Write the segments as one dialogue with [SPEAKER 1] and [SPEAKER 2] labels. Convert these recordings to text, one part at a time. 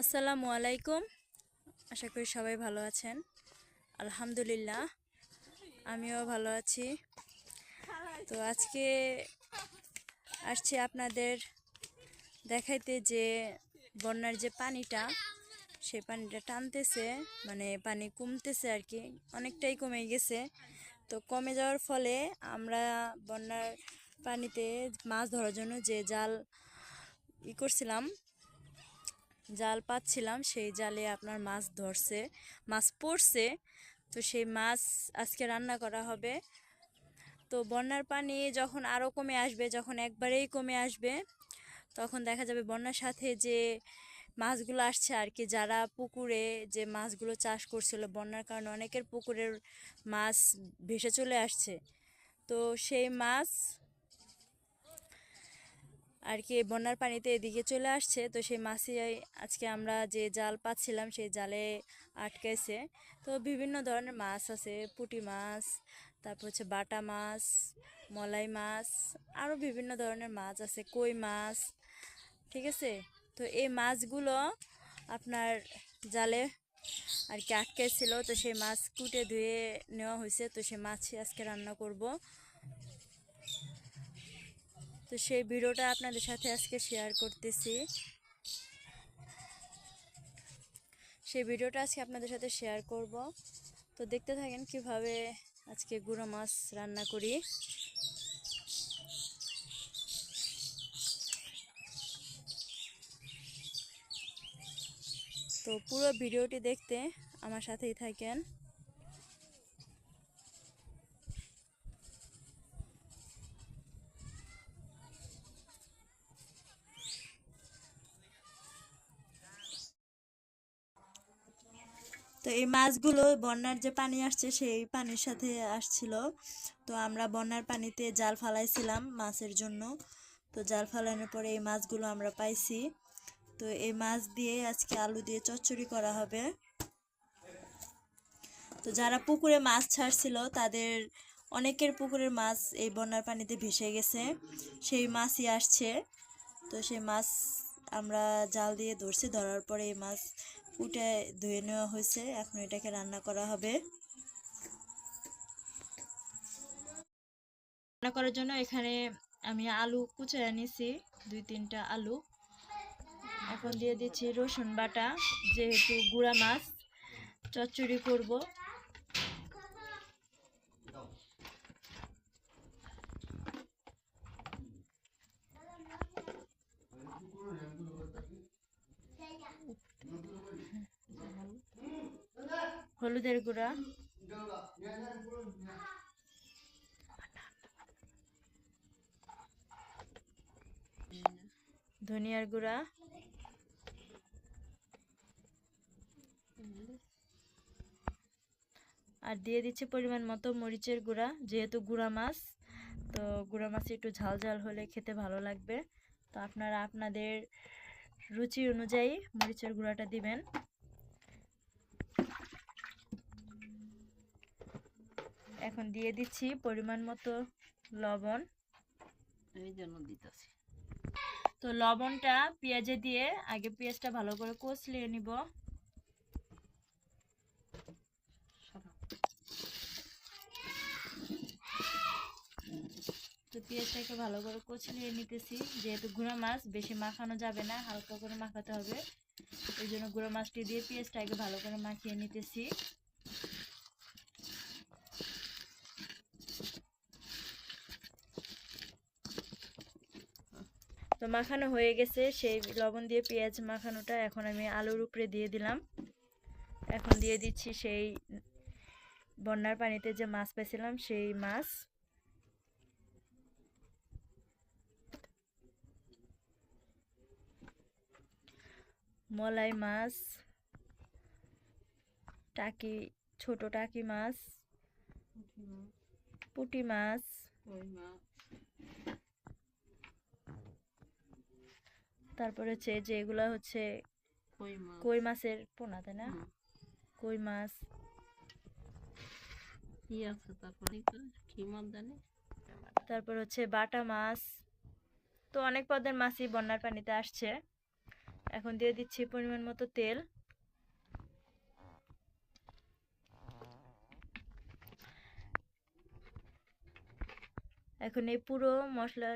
[SPEAKER 1] আসসালামু আলাইকুম। আশা করি সবাই ভালো আছেন। আলহামদুলিল্লাহ, আমিও ভালো আছি। তো আজকে আসছি আপনাদের দেখাইতে যে বন্যার যে পানিটা, সেই পানিটা টানতেছে মানে পানি কমতেছে আর কি, অনেকটাই কমে গেছে। তো কমে যাওয়ার ফলে আমরা বন্যার পানিতে মাছ ধরার জন্য যে জাল ই করছিলাম, জাল পাচ্ছিলাম, সেই জালে আপনার মাছ ধরছে, মাছ পড়ছে। তো সেই মাছ আজকে রান্না করা হবে। তো বন্যার পানি যখন আরও কমে আসবে, যখন একবারেই কমে আসবে, তখন দেখা যাবে বন্যার সাথে যে মাছগুলো আসছে আর কি, যারা পুকুরে যে মাছগুলো চাষ করছিল, বন্যার কারণে অনেকের পুকুরের মাছ ভেসে চলে আসছে। তো সেই মাছ আর কি বন্যার পানিতে এদিকে চলে আসছে। তো সেই মাছই আজকে আমরা যে জাল পাচ্ছিলাম, সেই জালে আটকেছে তো বিভিন্ন ধরনের মাছ আছে, পুঁটি মাছ, তারপর হচ্ছে বাটা মাছ, মলাই মাছ আরও বিভিন্ন ধরনের মাছ আছে, কই মাছ, ঠিক আছে? তো এই মাছগুলো আপনার জালে আর কি আটকেছিল তো সেই মাছ কুটে ধুয়ে নেওয়া হয়েছে তো সেই মাছই আজকে রান্না করব। তো সেই ভিডিওটা আপনাদের সাথে আজকে শেয়ার করতেছি। সেই ভিডিওটা আজকে আপনাদের সাথে শেয়ার করব। তো দেখতে থাকেন কীভাবে আজকে গুঁড়ো মাছ রান্না করি। তো পুরো ভিডিওটি দেখতে আমার সাথেই থাকেন। তো এই মাছগুলো বন্যার যে পানি আসছে, সেই পানির সাথে আসছিল। তো আমরা বন্যার পানিতে জাল ফালাইছিলাম মাছের জন্য। তো জাল ফালানোর পরে এই মাছগুলো আমরা পাইছি। তো এই মাছ দিয়ে আজকে আলু দিয়ে চচ্চড়ি করা হবে। তো যারা পুকুরে মাছ ছাড়ছিল, তাদের অনেকের পুকুরের মাছ এই বন্যার পানিতে ভেসে গেছে। সেই মাছই আসছে। তো সেই মাছ আমরা জাল দিয়ে ধরছি, ধরার পরে এই মাছ উঠে ধুয়ে নেওয়া হয়েছে। এখন এটাকে রান্না করা হবে। রান্না করার জন্য এখানে আমি আলু কুচে আনিছি দুই তিনটা আলু। এখন দিয়ে দিচ্ছি রসুন বাটা, যেহেতু গুঁড়া মাছ, চচ্চড়ি করব। হলুদের গুঁড়া। ধনিয়ার গুঁড়া। আর দিয়ে দিচ্ছে পরিমাণ মতো মরিচের গুঁড়া, যেহেতু গুঁড়া মাছ, তো গুঁড়া মাছ একটু ঝাল ঝাল হলে খেতে ভালো লাগবে। তো আপনারা আপনাদের রুচি অনুযায়ী মরিচের গুঁড়াটা দিবেন। এখন দিয়ে দিচ্ছি পরিমাণ মতো লবণ।
[SPEAKER 2] এই জন্য দিতেছি।
[SPEAKER 1] তো লবণটা পেঁয়াজে দিয়ে আগে পেঁয়াজটা ভালো করে কষলিয়ে নিব। তো পেঁয়াজটাকে ভালো করে কচলিয়ে নিতেছি। যেহেতু গুঁড়া মাছ বেশি মাখানো যাবে না হালকা করে মাখাতে হবে। এই জন্য গুঁড়ো মাছটি দিয়ে পেঁয়াজটাকে ভালো করে মাখিয়ে নিতেছি। তো মাখানো হয়ে গেছে। সেই লবণ দিয়ে পেঁয়াজ মাখানোটা এখন আমি আলুর উপরে দিয়ে দিলাম। এখন দিয়ে দিচ্ছি সেই বন্যার পানিতে যে মাছ পেয়েছিলাম সেই মাছ। মলাই মাছ টাকি ছোট টাকি মাছ পুঁটি মাছ
[SPEAKER 2] ওই মাছ
[SPEAKER 1] তারপরে হচ্ছে যে এগুলো হচ্ছে
[SPEAKER 2] কই
[SPEAKER 1] মাছের পোনা তাই না? কই মাছ?
[SPEAKER 2] তারপরে?
[SPEAKER 1] হচ্ছে বাটা মাছ। তো অনেক পদের মাছই বন্যার পানিতে আসছে। এখন দিয়ে দিচ্ছি পরিমাণ মতো তেল। এখন এই পুরো মশলা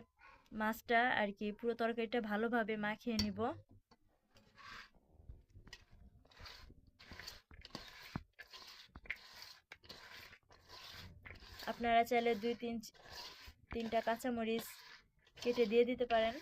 [SPEAKER 1] মাছটা আর কি পুরো তরকারিটা ভালোভাবে মাখিয়ে নিব। আপনারা চাইলে দুই, তিন, তিনটা কাঁচামরিচ কেটে দিয়ে দিতে পারেন।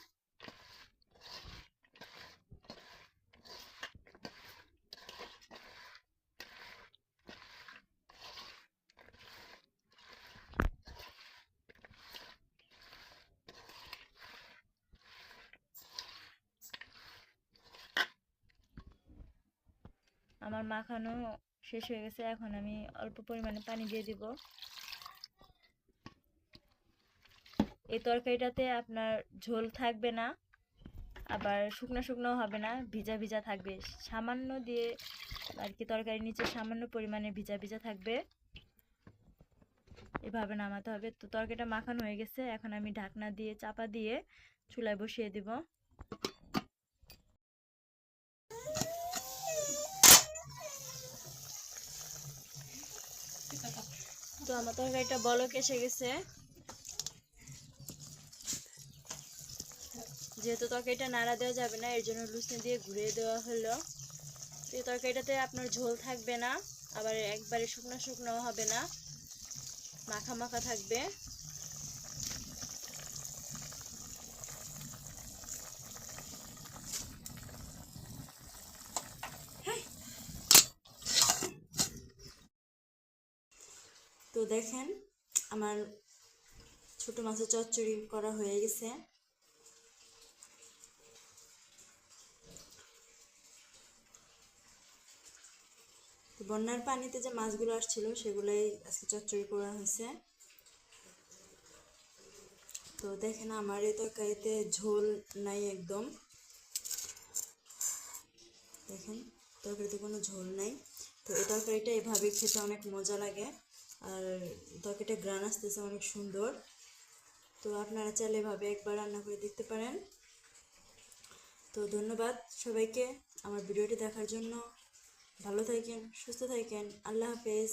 [SPEAKER 1] আমার মাখানো শেষ হয়ে গেছে, এখন আমি অল্প পরিমাণে পানি দিয়ে দিব। এই তরকারিটাতে আপনার ঝোল থাকবে না, আবার শুকনো শুকনো হবে না, ভিজা ভিজা থাকবে। সামান্য দিয়ে আর কি তরকারির নিচে সামান্য পরিমাণে ভিজা ভিজা থাকবে। এভাবে নামাতে হবে। তো তরকারিটা মাখানো হয়ে গেছে, এখন আমি ঢাকনা দিয়ে, চাপা দিয়ে চুলায় বসিয়ে দিব। তো আমার তরকারিটা বলক এসে গেছে। যেহেতু তরকারিটা নাড়া দেওয়া যাবে না, এর জন্য লুচনি দিয়ে ঘুরিয়ে দেওয়া হলো। তো তরকারিটাতে আপনার ঝোল থাকবে না, আবার একবারে শুকনো শুকনো হবে না, মাখা মাখা থাকবে। তো দেখেন, আমার ছোট মাছের চচ্চড়ি করা হয়ে গেছে। বন্যার পানিতে যে মাছগুলো আসছিল, সেগুলোই আজকে চচ্চড়ি করা হয়েছে। তো দেখেন, আমার এই তরকারিতে ঝোল নাই একদম। দেখেন, তরকারিতে কোনো ঝোল নাই। তো এই তরকারিটা এভাবে খেতে অনেক মজা লাগে। আর তরকারিটা গ্রান আসতেছে, অনেক সুন্দর। তো আপনারা চাইলে এভাবে একবার রান্না করে দেখতে পারেন। তো ধন্যবাদ সবাইকে আমার ভিডিওটি দেখার জন্য। ভালো থাকেন, সুস্থ থাকেন। আল্লাহ হাফেজ।